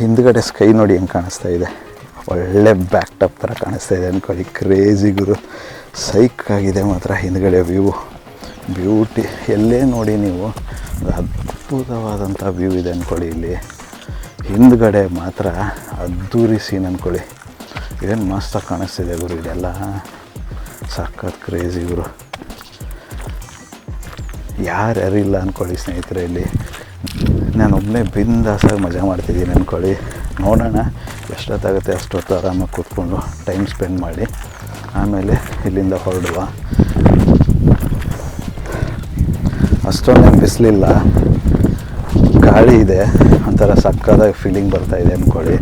ಹಿಂದ್ಗಡೆ ಸ್ಕೈ ನೋಡಿ ಹೆಂಗೆ ಕಾಣಿಸ್ತಾ ಇದೆ. ಒಳ್ಳೆ ಬ್ಯಾಕ್ ಟಾಪ್ ಥರ ಕಾಣಿಸ್ತಾ ಇದೆ ಅಂದ್ಕೊಳ್ಳಿ ಕ್ರೇಜಿ ಗುರು. ಸೈಕ್ ಆಗಿದೆ ಮಾತ್ರ ಹಿಂದ್ಗಡೆ ವ್ಯೂ ಬ್ಯೂಟಿ ಎಲ್ಲೇ ನೋಡಿ ನೀವು ಅದ್ಭುತವಾದಂಥ ವ್ಯೂ ಇದೆ ಅಂದ್ಕೊಳ್ಳಿ ಇಲ್ಲಿ. ಹಿಂದ್ಗಡೆ ಮಾತ್ರ ಅದ್ದೂರಿ ಸೀನ್ ಅಂದ್ಕೊಳ್ಳಿ ಏನು ಮಸ್ತಾಗಿ ಕಾಣಿಸ್ತಿದೆ ಗುರು ಇದೆಲ್ಲ. ಸಖತ್ ಕ್ರೇಜಿ ಗುರು. ಯಾರ್ಯಾರಿಲ್ಲ ಅಂದ್ಕೊಳ್ಳಿ ಸ್ನೇಹಿತರೆ ಇಲ್ಲಿ. ನಾನು ಒಬ್ಬನೇ ಬಿಂದಾಸಾಗಿ ಮಜಾ ಮಾಡ್ತಿದ್ದೀನಿ ಅಂದ್ಕೊಳ್ಳಿ ನೋಡೋಣ, ಎಷ್ಟೊತ್ತಾಗುತ್ತೆ ಅಷ್ಟೊತ್ತು ಆರಾಮಾಗಿ ಕೂತ್ಕೊಂಡು ಟೈಮ್ ಸ್ಪೆಂಡ್ ಮಾಡಿ. ಆಮೇಲೆ ಇಲ್ಲಿಂದ ಹೊರಡುವ. ಅಷ್ಟೊಂದೇನು ಬಿಸಿಲಿಲ್ಲ. ಗಾಳಿ ಇದೆ, ಒಂಥರ ಸಕ್ಕದಾಗಿ ಫೀಲಿಂಗ್ ಬರ್ತಾಯಿದೆ ಅಂದ್ಕೊಳ್ಳಿ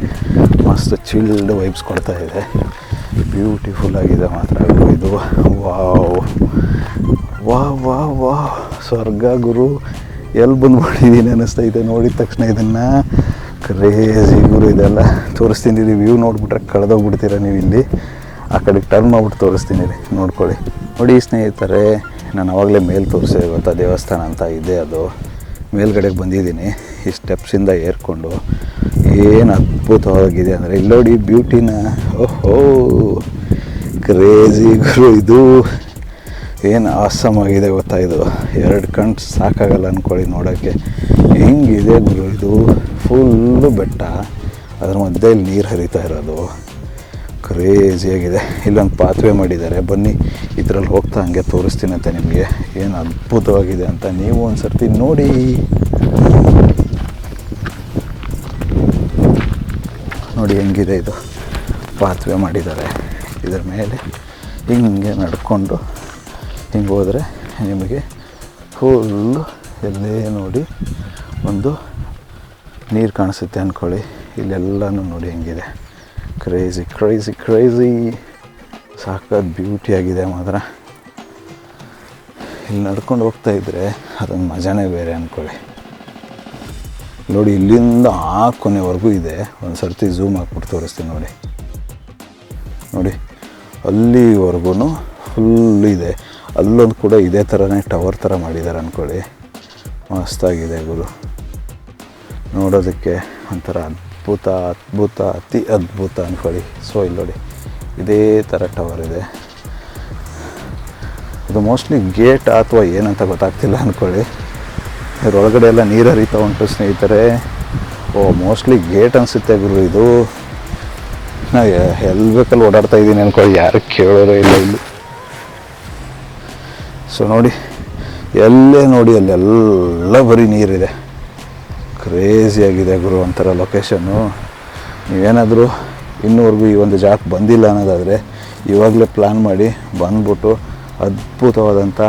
ಮಸ್ತ್ ಚಿಲ್ಡ್ ವೈಬ್ಸ್ ಕೊಡ್ತಾ ಇದೆ. ಬ್ಯೂಟಿಫುಲ್ ಆಗಿದೆ ಮಾತ್ರ ಇದು. ವಾವ್ ವಾ ವಾ ವಾ ಸ್ವರ್ಗ ಗುರು. ಎಲ್ಲಿ ಅನಿಸುತ್ತೆ ಇದೆ. ನೋಡಿದ ತಕ್ಷಣ ಇದನ್ನು ಕ್ರೇಜಿ ಗುರು ಇದೆಲ್ಲ ತೋರಿಸ್ತೀನಿ. ರೀ ವ್ಯೂ ನೋಡಿಬಿಟ್ರೆ ಕಳೆದೋಗ್ಬಿಡ್ತೀರ ನೀವು ಇಲ್ಲಿ ಆ ಕಡೆಗೆ ಟರ್ನ್ ಮಾಡ್ಬಿಟ್ಟು ತೋರಿಸ್ತೀನಿ ರೀ ನೋಡ್ಕೊಳ್ಳಿ. ನೋಡಿ ಸ್ನೇಹಿತರೆ, ನಾನು ಆವಾಗಲೇ ಮೇಲೆ ತೋರಿಸಿದೆ ಗೊತ್ತಾ ದೇವಸ್ಥಾನ ಅಂತ ಇದೆ ಅದು. ಮೇಲ್ಗಡೆಗೆ ಬಂದಿದ್ದೀನಿ. ಈ ಸ್ಟೆಪ್ಸಿಂದ ಏರ್ಕೊಂಡು ಏನು ಅದ್ಭುತವಾಗಿದೆ ಅಂದರೆ ಇಲ್ಲಿ ನೋಡಿ ಬ್ಯೂಟಿನ ಓಹೋ ಕ್ರೇಜಿ ಗುರು ಇದು. ಏನು ಆಸಮ್ ಆಗಿದೆ ಗೊತ್ತಾ ಇದು? ಎರಡು ಕಣ್ಣು ಸಾಕಾಗಲ್ಲ ಅಂದ್ಕೊಳ್ಳಿ ನೋಡೋಕ್ಕೆ. ಹೆಂಗಿದೆ ಗುರು ಇದು? ಫುಲ್ಲು ಬೆಟ್ಟ. ಅದ್ರ ಮಧ್ಯೆ ನೀರು ಹರಿತಾ ಇರೋದು. ಕ್ರೇಜಿಯಾಗಿದೆ ಇಲ್ಲೊಂದು ಪಾತ್ವೆ ಮಾಡಿದ್ದಾರೆ. ಬನ್ನಿ, ಇದರಲ್ಲಿ ಹೋಗ್ತಾ ಹಂಗೆ ತೋರಿಸ್ತೀನಂತೆ ನಿಮಗೆ. ಏನು ಅದ್ಭುತವಾಗಿದೆ ಅಂತ ನೀವು ಒಂದು ಸರ್ತಿ ನೋಡಿ. ನೋಡಿ ಹೆಂಗಿದೆ ಇದು. ಪಾತ್ವೆ ಮಾಡಿದ್ದಾರೆ. ಇದರ ಮೇಲೆ ಹಿಂಗೆ ನಡ್ಕೊಂಡು ಹಿಂಗೆ ಹೋದರೆ ನಿಮಗೆ ಫುಲ್ಲು ಎಲ್ಲೇ ನೋಡಿ ಒಂದು ನೀರು ಕಾಣಿಸುತ್ತೆ ಅಂದ್ಕೊಳ್ಳಿ ಇಲ್ಲೆಲ್ಲನೂ ನೋಡಿ ಹೆಂಗಿದೆ. ಕ್ರೇಜಿ ಕ್ರೇಜಿ ಕ್ರೇಜಿ ಸಾಕಾದ ಬ್ಯೂಟಿಯಾಗಿದೆ ಮಾತ್ರ. ಇಲ್ಲಿ ನಡ್ಕೊಂಡು ಹೋಗ್ತಾ ಇದ್ದರೆ ಅದೊಂದು ಮಜಾನೇ ಬೇರೆ ಅಂದ್ಕೊಳ್ಳಿ ನೋಡಿ, ಇಲ್ಲಿಂದ ಆ ಕೊನೆವರೆಗೂ ಇದೆ. ಒಂದು ಸರ್ತಿ ಝೂಮ್ ಹಾಕ್ಬಿಟ್ಟು ತೋರಿಸ್ತೀನಿ ನೋಡಿ. ನೋಡಿ, ಅಲ್ಲಿವರೆಗೂ ಫುಲ್ ಇದೆ. ಅಲ್ಲೊಂದು ಕೂಡ ಇದೇ ಥರನೇ ಟವರ್ ಥರ ಮಾಡಿದ್ದಾರೆ ಅಂದ್ಕೊಳ್ಳಿ. ಮಸ್ತಾಗಿದೆ ಗುರು. ನೋಡೋದಕ್ಕೆ ಒಂಥರ ಅದ್ಭುತ ಅದ್ಭುತ, ಅತಿ ಅದ್ಭುತ ಅಂದ್ಕೊಳ್ಳಿ. ಸೊ ಇಲ್ಲಿ ನೋಡಿ, ಇದೇ ಥರ ಟವರ್ ಇದೆ. ಇದು ಮೋಸ್ಟ್ಲಿ ಗೇಟ್ ಅಥವಾ ಏನಂತ ಗೊತ್ತಾಗ್ತಿಲ್ಲ ಅಂದ್ಕೊಳ್ಳಿ. ಇದರೊಳಗಡೆ ಎಲ್ಲ ನೀರು ಹರಿತಾ ಉಂಟು ಸ್ನೇಹಿತರೆ. ಓ, ಮೋಸ್ಟ್ಲಿ ಗೇಟ್ ಅನಿಸುತ್ತೆ ಗುರು ಇದು. ನಾ ಎಲ್ಲಿ ಬೇಕಲ್ಲಿ ಓಡಾಡ್ತಾ ಇದ್ದೀನಿ ಅನ್ಕೊಳ್ಳಿ ಯಾರು ಕೇಳೋರೋ ಇಲ್ಲ ಇಲ್ಲಿ. ಸೊ ನೋಡಿ, ಎಲ್ಲೇ ನೋಡಿ, ಅಲ್ಲೆಲ್ಲ ಬರೀ ನೀರಿದೆ. ಕ್ರೇಜಿಯಾಗಿದೆ ಗುರು, ಒಂಥರ ಲೊಕೇಶನ್ನು ನೀವೇನಾದರೂ ಇನ್ನೂವರೆಗೂ ಈ ಒಂದು ಜಾಗ ಬಂದಿಲ್ಲ ಅನ್ನೋದಾದರೆ ಇವಾಗಲೇ ಪ್ಲ್ಯಾನ್ ಮಾಡಿ, ಬಂದ್ಬಿಟ್ಟು ಅದ್ಭುತವಾದಂಥ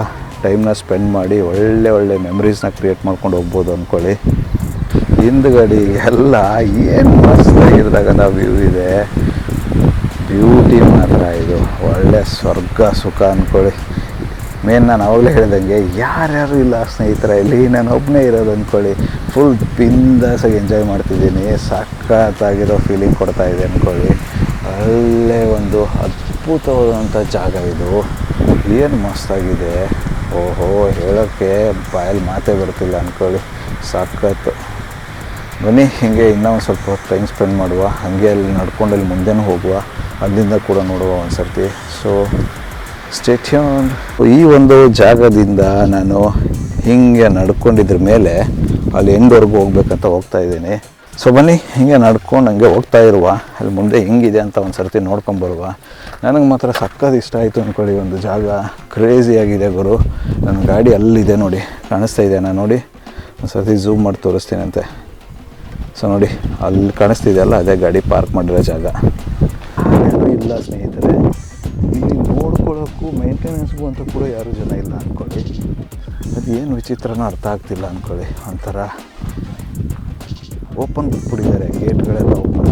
ಟೈಮ್ನ ಸ್ಪೆಂಡ್ ಮಾಡಿ, ಒಳ್ಳೆ ಒಳ್ಳೆ ಮೆಮ್ರೀಸ್ನ ಕ್ರಿಯೇಟ್ ಮಾಡ್ಕೊಂಡು ಹೋಗ್ಬೋದು ಅಂದ್ಕೊಳ್ಳಿ. ಹಿಂದ್ಗಡೆ ಎಲ್ಲ ಏನು ಮಸ್ತ್ ನಾವು ವ್ಯೂ ಇದೆ. ಬ್ಯೂಟಿ ಮಾತ್ರ ಇದು. ಒಳ್ಳೆ ಸ್ವರ್ಗ, ಸುಖ ಅಂದ್ಕೊಳ್ಳಿ. ಮೇನ್ ನಾನು ಆವಾಗಲೇ ಹೇಳಿದಂಗೆ, ಯಾರ್ಯಾರು ಇಲ್ಲ ಸ್ನೇಹಿತರ, ಇಲ್ಲಿ ನಾನು ಒಬ್ಬನೇ ಇರೋದು ಅಂದ್ಕೊಳ್ಳಿ. ಫುಲ್ ಬಿಂದಾಸಾಗಿ ಎಂಜಾಯ್ ಮಾಡ್ತಿದ್ದೀನಿ. ಸಖತ್ತಾಗಿರೋ ಫೀಲಿಂಗ್ ಕೊಡ್ತಾ ಇದೆ ಅಂದ್ಕೊಳ್ಳಿ. ಅಲ್ಲೇ ಒಂದು ಅದ್ಭುತವಾದಂಥ ಜಾಗ ಇದು ಏನು ಮಸ್ತಾಗಿದೆ. ಓಹೋ ಹೇಳೋಕ್ಕೆ ಬಾಯಲ್ಲಿ ಮಾತೇ ಬರ್ತಿಲ್ಲ ಅಂದ್ಕೊಳ್ಳಿ. ಸಖತ್ತು. ಬನ್ನಿ, ಹೀಗೆ ಇನ್ನೂ ಒಂದು ಸ್ವಲ್ಪ ಟೈಮ್ ಸ್ಪೆಂಡ್ ಮಾಡುವ. ಹಾಗೆ ಅಲ್ಲಿ ನಡ್ಕೊಂಡು ಅಲ್ಲಿ ಮುಂದೆನೂ ಹೋಗುವ. ಅಲ್ಲಿಂದ ಕೂಡ ನೋಡುವ ಒಂದು ಸರ್ತಿ ಸೊ ಸ್ಟೇಟ್ಯೂನ್ ಈ ಒಂದು ಜಾಗದಿಂದ ನಾನು ಹಿಂಗೆ ನಡ್ಕೊಂಡಿದ್ರ ಮೇಲೆ ಅಲ್ಲಿ ಎಂಡ್ವರೆಗೂ ಹೋಗ್ಬೇಕಂತ ಹೋಗ್ತಾ ಇದ್ದೀನಿ. ಸೊ ಬನ್ನಿ, ಹಿಂಗೆ ನಡ್ಕೊಂಡು ಹಂಗೆ ಹೋಗ್ತಾ ಇರುವ. ಅಲ್ಲಿ ಮುಂದೆ ಹೆಂಗಿದೆ ಅಂತ ಒಂದು ಸರ್ತಿ ನೋಡ್ಕೊಂಬರುವ ನನಗೆ ಮಾತ್ರ ಸಕ್ಕದ ಇಷ್ಟ ಆಯಿತು ಅಂದ್ಕೊಳ್ಳಿ ಒಂದು ಜಾಗ. ಕ್ರೇಜಿ ಆಗಿದೆ ಗುರು. ನನ್ನ ಗಾಡಿ ಅಲ್ಲಿದೆ ನೋಡಿ, ಕಾಣಿಸ್ತಾ ಇದೆ ನಾನು ನೋಡಿ. ಒಂದು ಸರ್ತಿ ಝೂಮ್ ಮಾಡಿ ತೋರಿಸ್ತೀನಂತೆ ಸೊ ನೋಡಿ, ಅಲ್ಲಿ ಕಾಣಿಸ್ತಿದೆಯಲ್ಲ ಅದೇ ಗಾಡಿ ಪಾರ್ಕ್ ಮಾಡಿರೋ ಜಾಗ. ಇಲ್ಲ ಸ್ನೇಹಿತರೆ. ಇಲ್ಲಿ ನೋಡ್ಕೊಳ್ಳೋಕ್ಕೂ ಮೇಂಟೆನೆನ್ಸ್ಗೂ ಅಂತ ಕೂಡ ಯಾರೂ ಜನ ಇಲ್ಲ ಅಂದ್ಕೊಳ್ಳಿ ಅದು ಏನು ವಿಚಿತ್ರನೂ ಅರ್ಥ ಆಗ್ತಿಲ್ಲ ಅಂದ್ಕೊಳ್ಳಿ ಒಂಥರ ಓಪನ್ ಬಿಟ್ಬಿಟ್ಟಿದ್ದಾರೆ ಗೇಟ್ಗಳೆಲ್ಲ ಓಪನ್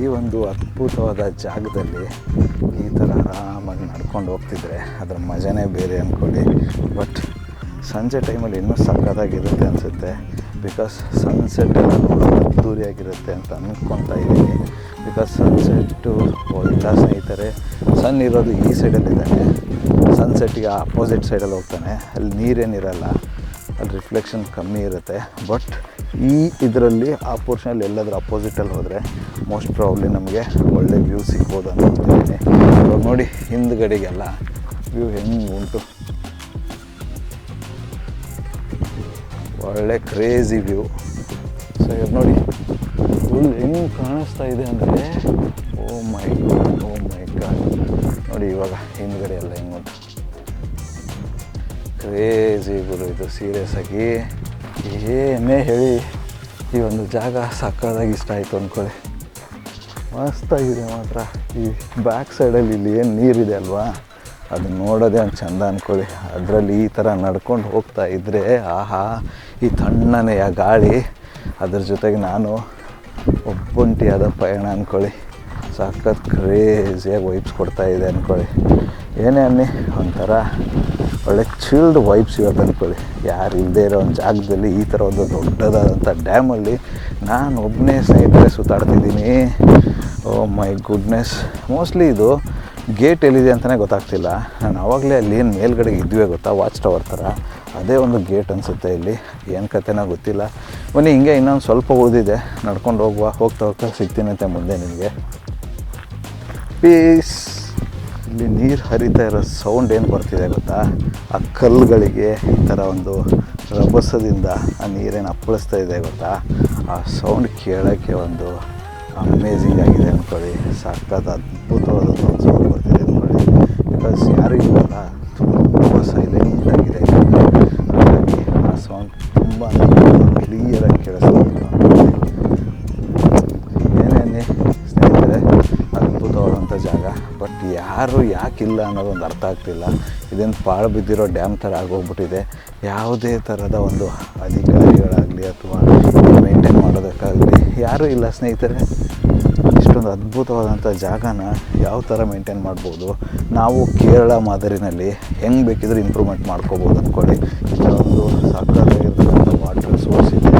ಈ ಒಂದು ಅದ್ಭುತವಾದ ಜಾಗದಲ್ಲಿ ಈ ಥರ ಆರಾಮಾಗಿ ನಡ್ಕೊಂಡು ಹೋಗ್ತಿದ್ರೆ ಅದರ ಮಜಾನೇ ಬೇರೆ ಅಂದ್ಕೊಳ್ಳಿ ಬಟ್ ಸಂಜೆ ಟೈಮಲ್ಲಿ ಇನ್ನೂ ಸಕ್ಕತ್ತಾಗಿರುತ್ತೆ ಅನಿಸುತ್ತೆ. ಬಿಕಾಸ್ ಸನ್ಸೆಟ್ ಎಲ್ಲ ನೋಡೋದು ಅದ್ದೂರಿಯಾಗಿರುತ್ತೆ ಅಂತ ಅಂದ್ಕೊತಾ ಇದ್ದೀನಿ. ಬಿಕಾಸ್ ಸನ್ಸೆಟ್ಟು ಎಲ್ಲ ಸ್ನೇಹಿತರೆ ಸನ್ ಇರೋದು ಈ ಸೈಡಲ್ಲಿದ್ದಾನೆ ಸನ್ಸೆಟ್ಟಿಗೆ ಅಪೋಸಿಟ್ ಸೈಡಲ್ಲಿ ಹೋಗ್ತಾನೆ. ಅಲ್ಲಿ ನೀರೇನಿರಲ್ಲ. ಅಲ್ಲಿ ರಿಫ್ಲೆಕ್ಷನ್ ಕಮ್ಮಿ ಇರುತ್ತೆ. ಬಟ್ ಈ ಇದರಲ್ಲಿ ಆ ಪೋರ್ಷನಲ್ಲಿ ಎಲ್ಲಾದರೂ ಅಪೋಸಿಟಲ್ಲಿ ಹೋದರೆ ಮೋಸ್ಟ್ ಪ್ರಾಬ್ಲಿ ನಮಗೆ ಒಳ್ಳೆ ವ್ಯೂ ಸಿಗ್ಬೋದು ಅಂದ್ಕೊಳ್ತಿದ್ದೀನಿ ಇವಾಗ ನೋಡಿ, ಹಿಂದ್ಗಡೆಗೆಲ್ಲ ವ್ಯೂ ಹೆಂಗೆ ಉಂಟು. ಒಳ್ಳೆ ಕ್ರೇಜಿ ವ್ಯೂ ಸೊ ಇವಾಗ ನೋಡಿ ಫುಲ್ ಹೆಂಗೆ ಕಾಣಿಸ್ತಾ ಇದೆ ಅಂದರೆ ಓ ಮೈ ಗಾಡ್ ಓ ಮೈ ಗಾಡ್ ನೋಡಿ, ಇವಾಗ ಹಿಂದ್ಗಡೆ ಎಲ್ಲ ಹೆಂಗೆ ಉಂಟು. ಕ್ರೇಜಿ ಗುರು ಇದು ಸೀರಿಯಸ್ ಆಗಿ. ಏನೇ ಹೇಳಿ. ಈ ಒಂದು ಜಾಗ ಸಕ್ಕದಾಗಿ ಇಷ್ಟ ಆಯಿತು ಅಂದ್ಕೊಳ್ಳಿ ಮಸ್ತಾಗಿದೆ ಮಾತ್ರ. ಈ ಬ್ಯಾಕ್ ಸೈಡಲ್ಲಿ ಇಲ್ಲಿ ಏನು ನೀರಿದೆ ಅಲ್ವಾ? ಅದು ನೋಡೋದೇ ಒಂದು ಚಂದ ಅಂದ್ಕೊಳ್ಳಿ ಅದರಲ್ಲಿ ಈ ಥರ ನಡ್ಕೊಂಡು ಹೋಗ್ತಾ ಇದ್ದರೆ ಆಹಾ, ಈ ತಣ್ಣನೆಯ ಗಾಳಿ. ಅದ್ರ ಜೊತೆಗೆ ನಾನು ಒಬ್ಬೊಂಟಿಯಾದ ಪಯಣ ಅಂದ್ಕೊಳ್ಳಿ ಸಖತ್ ಕ್ರೇಜಿಯಾಗಿ ವೈಬ್ಸ್ ಕೊಡ್ತಾಯಿದೆ ಅಂದ್ಕೊಳ್ಳಿ ಏನೇ ಅನ್ನಿ, ಒಂಥರ ಒಳ್ಳೆ ಚಿಲ್ಡ್ ವೈಬ್ಸ್ ಇವತ್ತು ಅಂದ್ಕೊಳ್ಳಿ ಯಾರು ಇಲ್ಲದೆ ಇರೋ ಒಂದು ಜಾಗದಲ್ಲಿ ಈ ಥರ ಒಂದು ದೊಡ್ಡದಾದಂಥ ಡ್ಯಾಮಲ್ಲಿ ನಾನು ಒಬ್ಬನೇ ಸ್ನೇಹಿತರೆ ಸುತ್ತಾಡ್ತಿದ್ದೀನಿ. Oh my goodness. ಮೋಸ್ಟ್ಲಿ ಇದು ಗೇಟ್ ಎಲ್ಲಿದೆ ಅಂತಲೇ ಗೊತ್ತಾಗ್ತಿಲ್ಲ. ನಾನು ಆವಾಗಲೇ ಅಲ್ಲಿ ಏನು ಮೇಲ್ಗಡೆ ಇದ್ವಿ ಗೊತ್ತಾ? ವಾಚ್ ಟವರ್ ಥರ. ಅದೇ ಒಂದು ಗೇಟ್ ಅನಿಸುತ್ತೆ ಇಲ್ಲಿ. ಏನು ಕತೆನೋ ಗೊತ್ತಿಲ್ಲ. ಬನ್ನಿ, ಹಿಂಗೆ ಇನ್ನೊಂದು ಸ್ವಲ್ಪ ಉಳಿದಿದೆ. ನಡ್ಕೊಂಡು ಹೋಗುವ. ಹೋಗ್ತಾ ಹೋಗ್ತಾ ಸಿಗ್ತೀನಂತೆ ಮುಂದೆ ನಿಮಗೆ. ಪೀಸ್ ಇಲ್ಲಿ ನೀರು ಹರಿತಾ ಇರೋ ಸೌಂಡ್ ಏನು ಬರ್ತಿದೆ ಗೊತ್ತಾ? ಆ ಕಲ್ಲುಗಳಿಗೆ ಈ ಥರ ಒಂದು ರಭಸದಿಂದ ಆ ನೀರೇನು ಅಪ್ಪಳಿಸ್ತಾ ಇದೆ ಗೊತ್ತಾ? ಆ ಸೌಂಡ್ ಕೇಳೋಕ್ಕೆ ಒಂದು ಅಮೇಝಿಂಗ್ ಆಗಿದೆ ಅಂದ್ಕೊಳ್ಳಿ ಸಖತ್ ಅದ್ಭುತವಾದಂಥ ಒಂದು ಸೌಂಡ್ ಬರ್ತಿದೆ ಅಂದ್ಕೊಳ್ಳಿ ಬಿಕಾಸ್ ಯಾರಿಗೂ ಇಲ್ಲಲ್ಲ ಯಾರು ಯಾಕಿಲ್ಲ ಅನ್ನೋದೊಂದು ಅರ್ಥ ಆಗ್ತಿಲ್ಲ. ಇದೇನು ಪಾಳು ಬಿದ್ದಿರೋ ಡ್ಯಾಮ್ ಥರ ಆಗೋಗ್ಬಿಟ್ಟಿದೆ. ಯಾವುದೇ ಥರದ ಒಂದು ಅಧಿಕಾರಿಗಳಾಗಲಿ ಅಥವಾ ಮೇಂಟೈನ್ ಮಾಡೋದಕ್ಕಾಗಲಿ ಯಾರೂ ಇಲ್ಲ ಸ್ನೇಹಿತರೆ. ಇಷ್ಟೊಂದು ಅದ್ಭುತವಾದಂಥ ಜಾಗನ ಯಾವ ಥರ ಮೇಂಟೈನ್ ಮಾಡ್ಬೋದು? ನಾವು ಕೇರಳ ಮಾದರಿನಲ್ಲಿ ಹೆಂಗೆ ಬೇಕಿದ್ರೆ ಇಂಪ್ರೂವ್ಮೆಂಟ್ ಮಾಡ್ಕೋಬೋದು ಅಂದ್ಕೊಳ್ಳಿ ಇಷ್ಟೊಂದು ಸಾಕಾಗಿರ್ತಕ್ಕಂಥ ವಾಟರ್ ಸೋರ್ಸ್ ಇದೆ.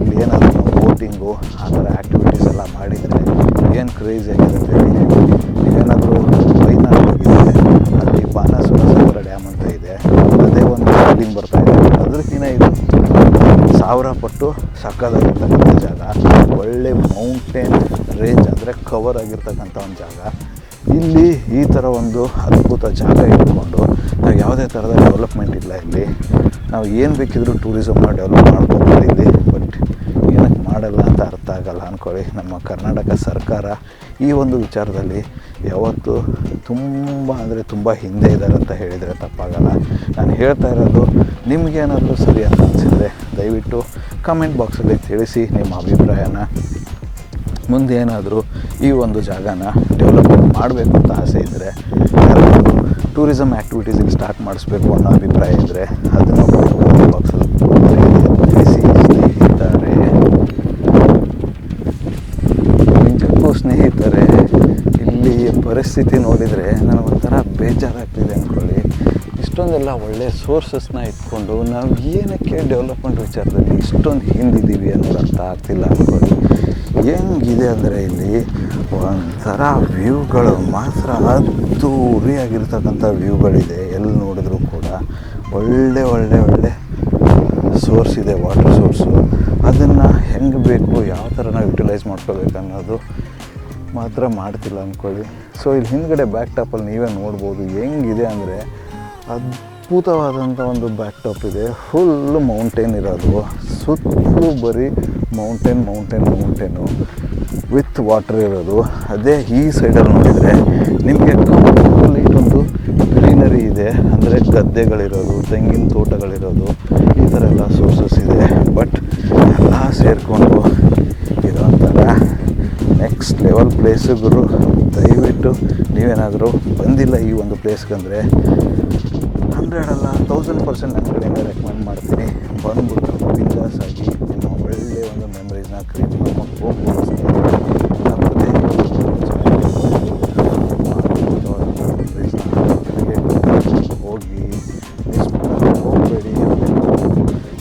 ಇಲ್ಲಿ ಏನಾದರೂ ಬೋಟಿಂಗು ಆ ಥರ ಆ್ಯಕ್ಟಿವಿಟೀಸ್ ಎಲ್ಲ ಮಾಡಿದರೆ ಏನು ಕ್ರೇಜಿ ಆಗಿರುತ್ತೆ ಅದಕ್ಕಿಂತ ಇದು ಸಾವಿರ ಪಟ್ಟು ಸಕ್ಕದಾಗಿರ್ತಕ್ಕಂಥ ಜಾಗ, ಒಳ್ಳೆ ಮೌಂಟೇನ್ ರೇಂಜ್ ಅಂದರೆ ಕವರ್ ಆಗಿರ್ತಕ್ಕಂಥ ಒಂದು ಜಾಗ. ಇಲ್ಲಿ ಈ ಥರ ಒಂದು ಅದ್ಭುತ ಜಾಗ ಇಟ್ಕೊಂಡು ನಾವು ಯಾವುದೇ ಥರದ ಡೆವಲಪ್ಮೆಂಟ್ ಇಲ್ಲ ಇಲ್ಲಿ. ನಾವು ಏನು ಬೇಕಿದ್ರೂ ಟೂರಿಸಮ್ನ ಡೆವಲಪ್ ಮಾಡ್ಕೊಬೋದು ಇಲ್ಲಿ. ಬಟ್ ಮಾಡಲ್ಲ ಅಂತ ಅರ್ಥ ಆಗಲ್ಲ ಅಂದ್ಕೊಳ್ಳಿ ನಮ್ಮ ಕರ್ನಾಟಕ ಸರ್ಕಾರ ಈ ಒಂದು ವಿಚಾರದಲ್ಲಿ ಯಾವತ್ತೂ ತುಂಬ ಅಂದರೆ ತುಂಬ ಹಿಂದೆ ಇದ್ದಾರೆ ಅಂತ ಹೇಳಿದರೆ ತಪ್ಪಾಗಲ್ಲ. ನಾನು ಹೇಳ್ತಾ ಇರೋದು ನಿಮಗೇನಾದರೂ ಸರಿ ಅಂತ ಅನಿಸಿದರೆ ದಯವಿಟ್ಟು ಕಮೆಂಟ್ ಬಾಕ್ಸಲ್ಲಿ ತಿಳಿಸಿ ನಿಮ್ಮ ಅಭಿಪ್ರಾಯನ. ಮುಂದೆ ಏನಾದರೂ ಈ ಒಂದು ಜಾಗನ ಡೆವಲಪ್ಮೆಂಟ್ ಮಾಡಬೇಕು ಅಂತ ಆಸೆ ಇದ್ದರೆ ಯಾರಾದರೂ ಟೂರಿಸಮ್ ಆ್ಯಕ್ಟಿವಿಟೀಸಿಗೆ ಸ್ಟಾರ್ಟ್ ಮಾಡಿಸ್ಬೇಕು ಅನ್ನೋ ಅಭಿಪ್ರಾಯ ಇದ್ದರೆ ಅದನ್ನು ಕಮೆಂಟ್ ಬಾಕ್ಸಲ್ಲಿ ತಿಳಿಸಿ ಸ್ನೇಹಿತರೆ ನಿಜಕ್ಕೂ ಸ್ನೇಹಿತರೆ, ಇಲ್ಲಿ ಪರಿಸ್ಥಿತಿ ನೋಡಿದರೆ ನನಗೊಂಥರ ಬೇಜಾರಾಗ್ತಿದೆ ಅಂದ್ಕೊಳ್ಳಿ ಇಷ್ಟೊಂದೆಲ್ಲ ಒಳ್ಳೆಯ ಸೋರ್ಸಸ್ನ ಇಟ್ಕೊಂಡು ನಾವು ಏನಕ್ಕೆ ಡೆವಲಪ್ಮೆಂಟ್ ವಿಚಾರದಲ್ಲಿ ಇಷ್ಟೊಂದು ಹಿಂದಿದ್ದೀವಿ ಅನ್ನೋದು ಅರ್ಥ ಆಗ್ತಿಲ್ಲ ಅಂದ್ಕೊಳ್ಳಿ ಹೆಂಗಿದೆ ಅಂದರೆ ಇಲ್ಲಿ ಒಂಥರ ವ್ಯೂಗಳು ಮಾತ್ರ ಅದ್ದೂರಿಯಾಗಿರ್ತಕ್ಕಂಥ ವ್ಯೂಗಳಿದೆ ಎಲ್ಲಿ ನೋಡಿದ್ರೂ ಕೂಡ ಒಳ್ಳೆ ಒಳ್ಳೆ ಒಳ್ಳೆ ಸೋರ್ಸ್ ಇದೆ ವಾಟರ್ ಸೋರ್ಸು ಅದನ್ನು ಹೆಂಗೆ ಬೇಕು, ಯಾವ ಥರ ನಾವು ಯುಟಿಲೈಸ್ ಮಾಡ್ಕೋಬೇಕು ಅನ್ನೋದು ಮಾತ್ರ ಮಾಡ್ತಿಲ್ಲ ಅಂದ್ಕೊಳ್ಳಿ ಸೊ ಇಲ್ಲಿ ಹಿಂದ್ಗಡೆ ಬ್ಯಾಕ್ ಟಾಪಲ್ಲಿ ನೀವೇ ನೋಡ್ಬೋದು ಹೆಂಗಿದೆ ಅಂದರೆ ಅದ್ಭುತವಾದಂಥ ಒಂದು ಬ್ಯಾಕ್ ಟಾಪ್ ಇದೆ. ಫುಲ್ಲು ಮೌಂಟೇನ್ ಇರೋದು. ಸುತ್ತಲೂ ಬರೀ mountain mountain mountain with water ಇರೋದು. ಅದೇ ಈ ಸೈಡಲ್ಲಿ ನೋಡಿದರೆ ನಿಮಗೆ ಕಂಪ್ಲೀಟ್ ಒಂದು ಗ್ರೀನರಿ ಇದೆ. ಅಂದರೆ ಗದ್ದೆಗಳಿರೋದು, ತೆಂಗಿನ ತೋಟಗಳಿರೋದು, ಈ ಥರ ಎಲ್ಲ ಸೋರ್ಸಸ್ ಇದೆ. ಬಟ್ ಎಲ್ಲ ಸೇರಿಕೊಂಡು ನೆಕ್ಸ್ಟ್ ಲೆವೆಲ್ ಪ್ಲೇಸ್ ಗುರು, ದಯವಿಟ್ಟು ನೀವೇನಾದರೂ ಬಂದಿಲ್ಲ ಈ ಒಂದು ಪ್ಲೇಸ್ಗಂದರೆ ಹಂಡ್ರೆಡ್ ಅಲ್ಲ ತೌಸಂಡ್ ಪರ್ಸೆಂಟ್ ನನ್ನ ಕಡೆಯಿಂದ ರೆಕಮೆಂಡ್ ಮಾಡ್ತೀನಿ. ಬಂದ್ಬಿಟ್ಟು ಆಗಿ ನಿಮ್ಮ ಒಳ್ಳೆ ಒಂದು ಮೆಮರೀಸ್ನ ಕ್ರಿಯೇಟ್ ಮಾಡ್ಕೊಂಡು ಹೋಗ್ಬೋದು. ಹೋಗಿ ಹೋಗಬೇಡಿ.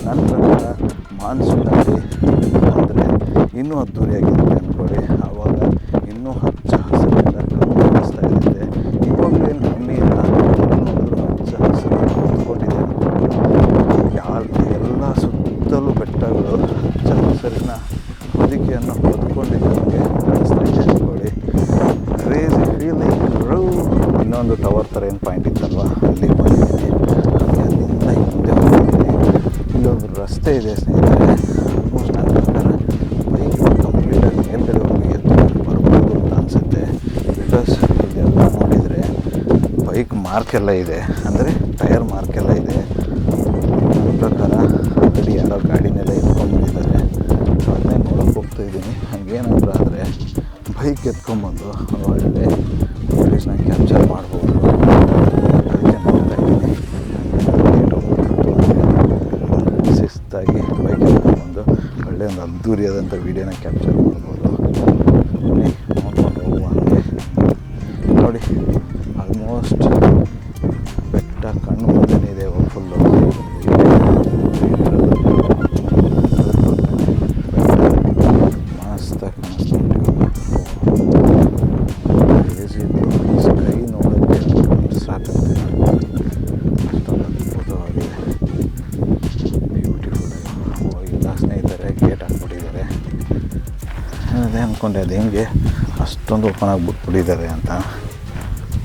ನನ್ನ ಅಂದರೆ ಇನ್ನೂ ಅದ್ದೂರಿಯಾಗಿದೆ. ಇದೆ ಸ್ನೇಹಿತರೆ. ಆಲ್ಮೋಸ್ಟ್ ನನ್ನ ಪ್ರಕಾರ ಬೈಕ್ ಕಂಪ್ಲೀಟಾಗಿ ಮೇಲ್ಗಡೆ ಹೋಗಿ ಎದ್ದು ಬರ್ಬೋದು ಅಂತ ಅನಿಸುತ್ತೆ. ಬಿಕಾಸ್ ಇದೆಲ್ಲ ನೋಡಿದರೆ ಬೈಕ್ ಮಾರ್ಕ್ ಎಲ್ಲ ಇದೆ. ಅಂದರೆ ಟೈರ್ ಮಾರ್ಕ್ ಎಲ್ಲ ಇದೆ. ನನ್ನ ಪ್ರಕಾರ ಆಲ್ರೆಡಿ ಯಾರೋ ಗಾಡಿನೆಲ್ಲ ಎತ್ಕೊಂಡ್ಬಂದಿದ್ದಾರೆ. ಸೊ ಅದನ್ನೇ ನೋಡೋಕೆ ಹೋಗ್ತಾ ಇದ್ದೀನಿ. ಹಾಗೇನಾದ್ರು ಆದರೆ ಬೈಕ್ ಎತ್ಕೊಂಬಂದು ಒಳ್ಳೆ ಪ್ಲೇಸ್ನ ಕ್ಯಾಪ್ಚರ್ ಮಾಡ್ಬೋದು. ಒಳ್ಳೆ ವಿಡಿಯೋನ ಕ್ಯಾಪ್ಚರ್ ಮಾಡ್ಬೋದು. ನೋಡಿ ಆಲ್ಮೋಸ್ಟ್ ಅದೇ ಅಂದ್ಕೊಂಡೆ ಅದು ಹೆಂಗೆ? ಅಷ್ಟೊಂದು ಓಪನ್ ಆಗಿಬಿಟ್ಬಿಟ್ಟಿದ್ದಾರೆ ಅಂತ.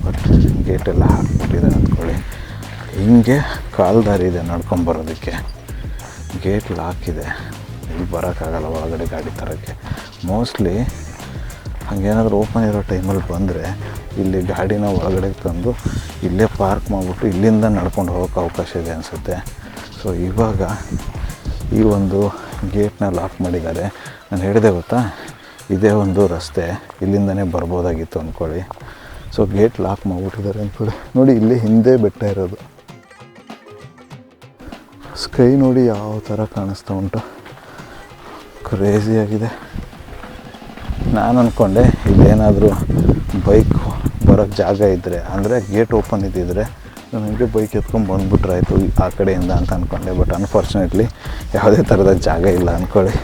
ಬಟ್ ಗೇಟೆಲ್ಲ ಹಾಕ್ಬಿಟ್ಟಿದ್ದಾರೆ ಅಂದ್ಕೊಳ್ಳಿ. ಹಿಂಗೆ ಕಾಲು ದಾರಿ ಇದೆ ನಡ್ಕೊಂಬರೋದಕ್ಕೆ. ಗೇಟ್ ಲಾಕ್ ಇದೆ. ಇಲ್ಲಿ ಬರೋಕ್ಕಾಗಲ್ಲ ಒಳಗಡೆ ಗಾಡಿ ತರೋಕ್ಕೆ. ಮೋಸ್ಟ್ಲಿ ಹಂಗೇನಾದರೂ ಓಪನ್ ಇರೋ ಟೈಮಲ್ಲಿ ಬಂದರೆ ಇಲ್ಲಿ ಗಾಡಿನ ಒಳಗಡೆ ತಂದು ಇಲ್ಲೇ ಪಾರ್ಕ್ ಮಾಡಿಬಿಟ್ಟು ಇಲ್ಲಿಂದ ನಡ್ಕೊಂಡು ಹೋಗೋಕೆ ಅವಕಾಶ ಇದೆ ಅನಿಸುತ್ತೆ. ಸೊ ಇವಾಗ ಈ ಒಂದು ಗೇಟ್ನ ಲಾಕ್ ಮಾಡಿದ್ದಾರೆ. ನಾನು ಹೇಳಿದೆ ಗೊತ್ತಾ? ಇದೇ ಒಂದು ರಸ್ತೆ ಇಲ್ಲಿಂದನೇ ಬರ್ಬೋದಾಗಿತ್ತು ಅಂದ್ಕೊಳ್ಳಿ. ಸೊ ಗೇಟ್ ಲಾಕ್ ಮಾಡಿಬಿಟ್ಟಿದ್ದಾರೆ ಅಂದ್ಕೊಳ್ಳಿ. ನೋಡಿ, ಇಲ್ಲಿ ಹಿಂದೆ ಬೆಟ್ಟ ಇರೋದು. ಸ್ಕೈ ನೋಡಿ ಯಾವ ಥರ ಕಾಣಿಸ್ತಾ ಉಂಟು. ಕ್ರೇಜಿಯಾಗಿದೆ ನಾನು ಅಂದ್ಕೊಂಡೆ ಇಲ್ಲೇನಾದರೂ ಬೈಕ್ ಬರೋಕ್ಕೆ ಜಾಗ ಇದ್ದರೆ ಅಂದರೆ ಗೇಟ್ ಓಪನ್ ಇದ್ದಿದ್ರೆ ನನಗೆ ಬೈಕ್ ಎತ್ಕೊಂಡು ಬಂದುಬಿಟ್ರಾಯ್ತು ಆ ಕಡೆಯಿಂದ ಅಂತ ಅಂದ್ಕೊಂಡೆ ಬಟ್ ಅನ್ಫಾರ್ಚುನೇಟ್ಲಿ ಯಾವುದೇ ಥರದ ಜಾಗ ಇಲ್ಲ ಅಂದ್ಕೊಳ್ಳಿ.